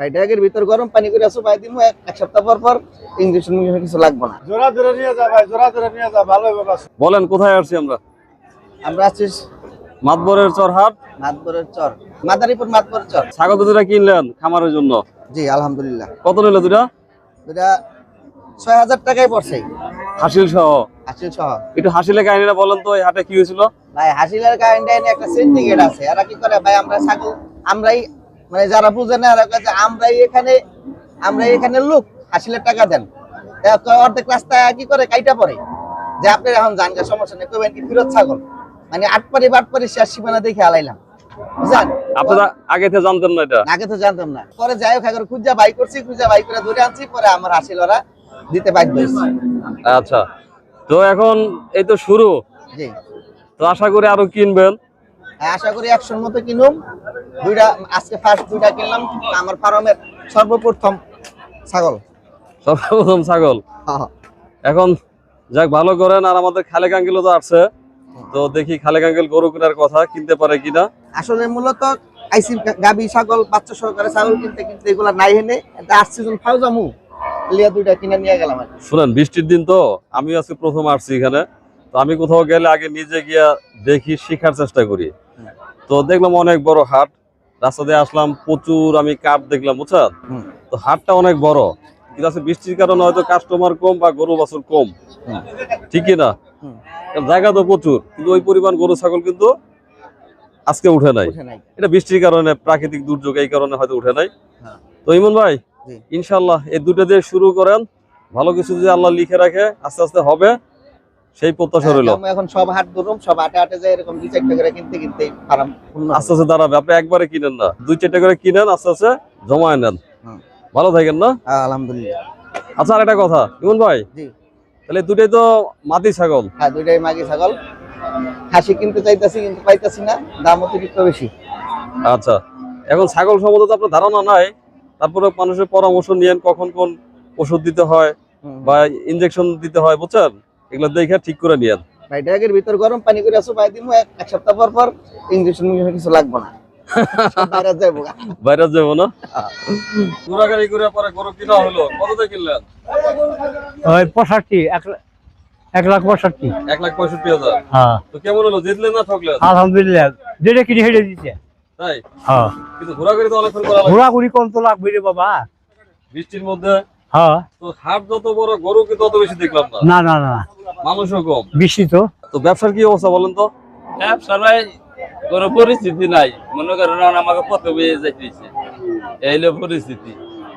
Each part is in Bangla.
ভাই ড্যাগের ভিতর গরম পানি করে আসো ভাই দিমু এক এক সপ্তাহ পর পর ইঞ্জেকশন কিছু লাগবে না। জোড়া ধরে নিয়ে যা ভাই জোড়া ধরে নিয়ে যা ভালো হবে বলেন কোথায় আসছি আমরা? আমরা আছি মাতবরের চরহাট মাতবরের চর মাদারীপুর মাতবরের চর। ছাগল দুটা কিনলেন খামারের জন্য। জি আলহামদুলিল্লাহ। কত নিল দুটা দুটা ছয় হাজার টাকায় পড়ছে। হাসিল সহ? হাসিল সহ। একটু হাসিলে কাহিনীটা বলেন তো এই হাটে কি হয়েছিল? ভাই হাসিলের কাহিনীটা একটা সিন্ডিকেট আছে। এরা কি করে? ভাই আমরা ছাগল আমরাই মানে যারা বুঝে না এরা কাছে আমরাই এখানে আমরা এখানে লোক হাসিলের টাকা দেন। তা তো অর্ধেক রাস্তায় কি করে? কাইটা পড়ে। যে আপনি এখন জানগা সমস্যা নেই কইবেন কি ফিরত ছাগল। মানে আটপারি বাটপারি শেষ সীমানা দেখে আলাইলাম বুঝলেন আপনারা আগে থেকে জানতেন না এটা। আগে তো জানতাম না। পরে যাই হোক এখন খুঁজা বাই করছি খুঁজা বাই করে ধরে আনছি পরে আমার হাসিল ওরা দিতে বাধ্য আচ্ছা। তো এখন এই তো শুরু। জি। তো আশা করি আরও কিনবেন। আশা করি একশোর মতো কিনুম। দুইটা আজকে ফার্স্ট দুইটা কিনলাম আমার ফার্মের সর্বপ্রথম ছাগল। সর্বপ্রথম ছাগল? এখন যাক ভালো করেন আর আমাদের খালেক আঙ্কেলও তো আসছে। তো দেখি খালেক আঙ্কেল গরু কেনার কথা কিনতে পারে কিনা? আসলে মূলত আইসি গাবি ছাগল বাচ্চা সহকারে ছাগল কিনতে কিনতে এগুলা নাই হেনে এটা আট সিজন ফাউ জামু লিয়া দুইটা কিনে নিয়ে গেলাম শুনেন বৃষ্টির দিন তো আমি আজকে প্রথম আসছি এখানে। তো আমি কোথাও গেলে আগে নিজে গিয়া দেখি শেখার চেষ্টা করি। তো দেখলাম অনেক বড় হাট। রাস্তা দিয়ে আসলাম প্রচুর আমি কাঠ দেখলাম বুঝছেন? তো হাটটা অনেক বড়। কিন্তু আছে বৃষ্টির কারণে হয়তো কাস্টমার কম বা গরু বাছুর কম। ঠিকই না? জায়গা তো প্রচুর কিন্তু ওই পরিমাণ গরু ছাগল কিন্তু আজকে উঠে নাই। এটা বৃষ্টির কারণে প্রাকৃতিক দুর্যোগ এই কারণে হয়তো উঠে নাই। হ্যাঁ। তো ইমন ভাই ইনশাল্লাহ এই দুটো দিয়ে শুরু করেন। ভালো কিছু যদি আল্লাহ লিখে রাখে আস্তে আস্তে হবে। সেই প্রত্যাশা রইল। এখন সব হাট ধরুম সব হাটে হাটে যাই এরকম দুই চারটা করে কিনতে কিনতে ফার্ম আস্তে আস্তে দাঁড়াবে। আপনি একবারে কিনেন না। দুই চারটা করে কিনেন আস্তে আস্তে জমায় নেন। ভালো থাকেন না? হ্যাঁ, আলহামদুলিল্লাহ। আচ্ছা আর একটা কথা। ইমন ভাই? জি। তাহলে দুটাই তো মাটি ছাগল। হ্যাঁ দুইটাই মাগি ছাগল। খাসি কিনতে চাইতাছি কিন্তু পাইতাছি না। দাম অতিরিক্ত বেশি। আচ্ছা। এখন ছাগল সম্বন্ধে তো আপনার ধারণা নাই। তারপরে মানুষের পরামর্শ নিয়েন কখন কোন ওষুধ দিতে হয় বা ইনজেকশন দিতে হয় বুঝছেন? এগুলো দেখে ঠিক করে নিয়েন ভাই ড্যাগের ভিতর গরম পানি করে আসো ভাই দিমু এক এক সপ্তাহ পর পর ইঞ্জেকশন কিছু লাগবে না। সব বাইরে যাব বাইরে যাব না? ঘোরাঘুরি করে পরে গরু কিনা হলো কততে কিনলেন? ওই পঁয়ষট্টি এক লাখ পঁয়ষট্টি। এক লাখ পঁয়ষট্টি হাজার। হ্যাঁ। তো কেমন হলো জিতলেন না ঠকলেন? আলহামদুলিল্লাহ যেটা কিনে হেঁটে দিচ্ছে তাই? হ্যাঁ। কিন্তু ঘোরাঘুরি তো অনেকক্ষণ করা লাগে ঘোরাঘুরি কম তো লাগবে রে বাবা। বৃষ্টির মধ্যে হ্যাঁ। তো হাট যত বড় গরু কিন্তু অত বেশি দেখলাম না? না না না। মানুষও কম। বেশি তো। তো ব্যবসার কি অবস্থা বলেন তো? ব্যবসার ভাই কোনো পরিস্থিতি নাই। মনে করেন আমাকে কত বেয়ে যাইতেছে এই হলো পরিস্থিতি।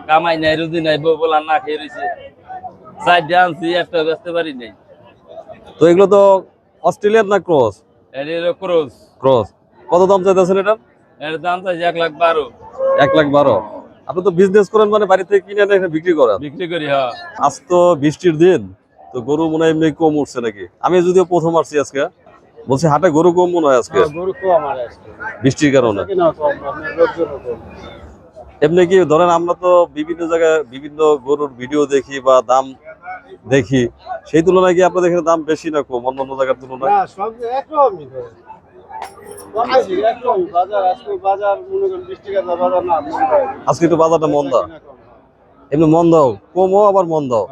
কামাই নাই রুজি নাই বউ বলা না খেয়ে রয়েছে চারটে আনছি একটা বেচতে পারি নাই। তো এগুলো তো অস্ট্রেলিয়ান না ক্রস? এটা হলো ক্রস। কত দাম চাইতেছেন এটা এর দাম চাইছে এক লাখ বারো। এক লাখ বারো। আপনি তো বিজনেস করেন মানে বাড়ি থেকে কিনে এনে বিক্রি করেন। বিক্রি করি হ্যাঁ। আজ তো বৃষ্টির দিন তো গরু মনে হয় এমনি কম উঠছে নাকি? আমি যদিও প্রথম আসছি আজকে বলছি হাটে গরু কম মনে হয় আজকে। গরু কম আর বৃষ্টির কারণে। এমনি কি ধরেন আমরা তো বিভিন্ন জায়গায় বিভিন্ন গরুর ভিডিও দেখি বা দাম দেখি সেই তুলনায় কি আপনাদের এখানে দাম বেশি না কম অন্য অন্য জায়গার তুলনায়? তো আজকে একটু বাজারটা মন্দা এমনি মন্দাও কমও আবার মন্দাও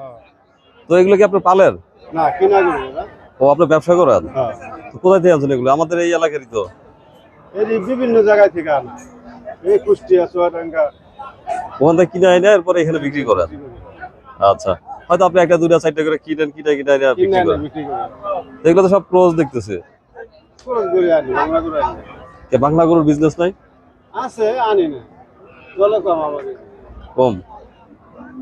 তো এগুলো কি আপনি পালেন না কিনা গেল ও আপনি ব্যবসা করেন? হ্যাঁ। কোথায় থেকে আনছেন এগুলো? আমাদের এই এলাকারই তো। বিভিন্ন জায়গায় থেকে আনা। এই কুষ্টিয়া চুয়াডাঙ্গা। ওখান থেকে কিনে আইনা এরপরে এখানে বিক্রি করেন? আচ্ছা। হয়তো আপনি একটা দুটা চারটা করে কিনেন কিনে কিনে আইনা বিক্রি করেন। তো এগুলো তো সব ক্রোজ দেখতেছে। খরচ করে আনি বাংলা করে আনি এ বাংলা গরুর বিজনেস নাই? আছে আনি না। চলে কম আমাদের কম?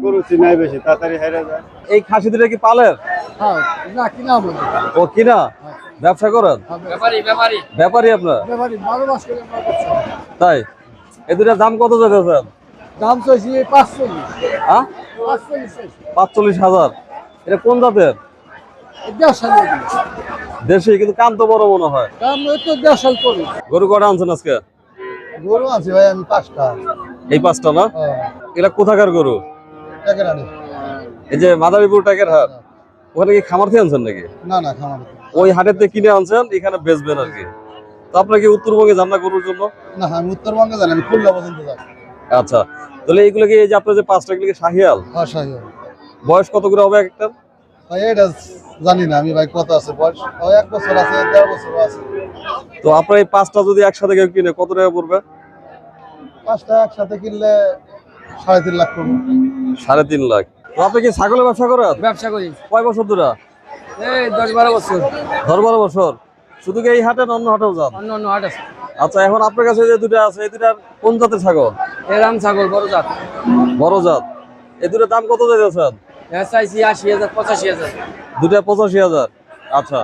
গরু চিনাই বেশি তাড়াতাড়ি হেরে যায়। এই খাসি দুটা কি পালেন হ্যাঁ না কিনা বলি। ও কিনা? ব্যবসা করেন? ব্যাপারি ব্যাপারি। ব্যাপারী আপনার? ব্যাপারি বারো মাস করে আমরা তাই? এই দুটার দাম কত যাচ্ছেন দাম চাইছি পাঁচচল্লিশ। হ্যাঁ? পাঁচচল্লিশ হাজার। এটা কোন জাতের। দেশি কিন্তু কান তো বড় মনে হয়। দাম ওই তো দেড় সাল করি গরু কটা আনছেন আজকে? গরু আছে ভাই আমি পাঁচটা। এই পাঁচটা না? হ্যাঁ, এটা কোথাকার গরু? এই যে মাদারীপুর টাকের হাট? ওখানে কি খামার থেকে আনছেন নাকি? না না খামার ওই হাটের থেকে কিনে আনছেন এখানে বেচবেন আর কি। তো আপনার কি উত্তরবঙ্গে যান না গরুর জন্য? না আমি উত্তরবঙ্গে জানি আমি খুলনা পর্যন্ত যাই। আচ্ছা তাহলে এইগুলো কি এই যে আপনার যে পাঁচটা এগুলো কি শাহিয়াল? অসহায় বয়স কত করে হবে এক একটা এটা জানি না আমি ভাই কত আছে বয়স? এক বছর আছে দেড় বছর আছে। তো আপনার এই পাঁচটা যদি একসাথে কেউ কিনে কত টাকা পড়বে? পাঁচটা একসাথে কিনলে সাড়ে তিন লাখ পড়বে। সাড়ে তিন লাখ। তো আপনি কি ছাগলের ব্যবসা করেন? ব্যবসা করি। কয় বছর ধরে? এই দশ বারো বছর। দশ বারো বছর। শুধু কি এই হাটে অন্য হাটেও যান? অন্য অন্য হাট আছে। আচ্ছা এখন আপনার কাছে যে দুটা আছে এই দুটার কোন জাতের ছাগল? এরাম ছাগল বড় জাত। বড় জাত। এই দুটার দাম কত যাইতেছেন এর চাইছি আশি হাজার পঁচাশি হাজার। দুটা পঁচাশি হাজার। আচ্ছা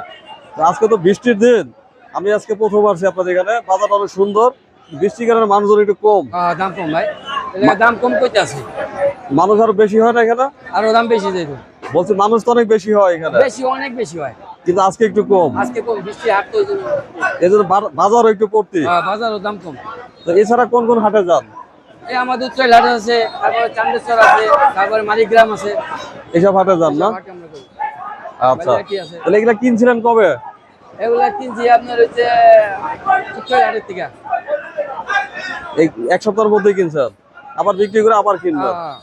তো আজকে তো বৃষ্টির দিন। আমি আজকে প্রথম আসছি আপনাদের এখানে। বাজারটা অনেক সুন্দর। বৃষ্টির কারণে মানুষজন একটু কম। দাম কম ভাই। দাম কম করতে আছে। মানুষ আরও বেশি হয় না এখানে? আরও দাম বেশি যাইব বলছি মানুষ তো অনেক বেশি হয় এখানে। বেশি অনেক বেশি হয়। কিন্তু আজকে একটু কম। আজকে কম বৃষ্টি হাট তো এই জন্য। বাজারও একটু পড়তি বাজারও দাম কম। তো এছাড়া কোন কোন হাটে যান? এই আমাদের আছে তারপরে চান্দেশ্বর আছে তারপরে মালিগ্রাম আছে। এসব হাটে যান না। আচ্ছা? তাহলে এগুলা কিনছিলেন কবে? এগুলা কিনছি আপনার হচ্ছে উত্তর হাটের থেকে। এক সপ্তাহের মধ্যেই কিনছেন। আবার বিক্রি করে আবার কিনবেন আহ,